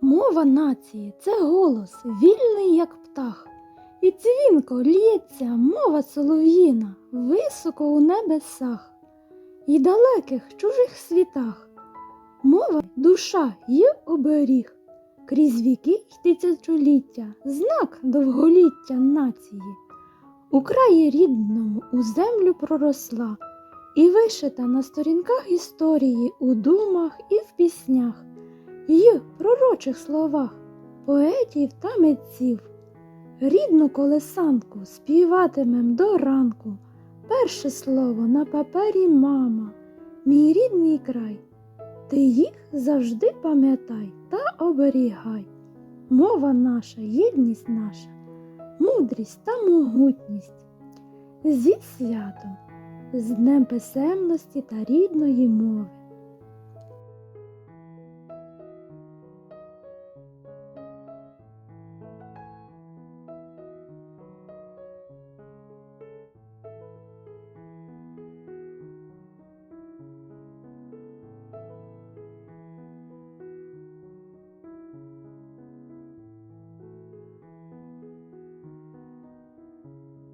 Мова нації це голос, вільний, як птах, і дзвінко лється мова солов'їна, високо у небесах. І далеких чужих світах. Мова душа й оберіг, крізь віки й тисячоліття, знак довголіття нації. У краї рідному у землю проросла. І вишита на сторінках історії, у думах і в піснях, і пророчих словах поетів та митців. Рідну колесанку співатимем до ранку. Перше слово на папері мама, мій рідний край. Ти їх завжди пам'ятай та оберігай. Мова наша, єдність наша, мудрість та могутність. Зі святом, з Днем писемності та рідної мови.